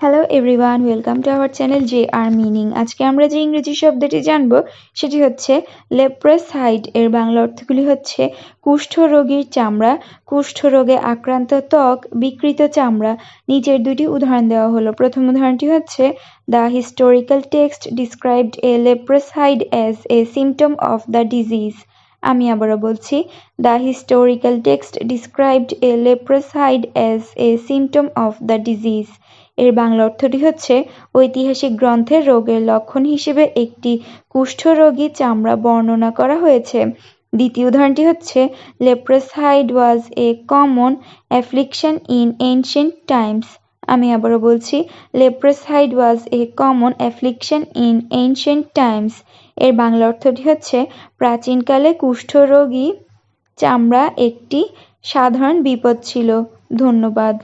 Hello everyone welcome to our channel J R meaning আজকে আমরা যে ইংরেজি শব্দটি জানব, সেটি হচ্ছে লেপ্রোসাইড এর বাংলা অর্থগুলি হচ্ছে কুষ্ঠ রোগীর চামড়া, কুষ্ঠ রোগে আক্রান্ত ত্বক, বিকৃত চামড়া। নিচের দুটি উদাহরণ দেওয়া হলো। প্রথম উদাহরণটি হচ্ছে the historical text described a leprosy as a symptom of the disease আমি আবারও বলছি the historical text described a leprosy as a symptom of the disease এর বাংলা অর্থটি হচ্ছে, ঐতিহাসিক গ্রন্থে রোগের লক্ষণ হিসেবে একটি কুষ্ঠরোগী চামড়া বর্ণনা করা হয়েছে। দ্বিতীয় উদাহরণটি হচ্ছে leprosy was a common affliction in ancient times আমি আবারও বলছি leprosy was a common affliction in ancient times এর বাংলা অর্থটি হচ্ছে প্রাচীনকালে কুষ্ঠরোগী চামড়া একটি সাধারণ বিপদ ছিল। ধন্যবাদ।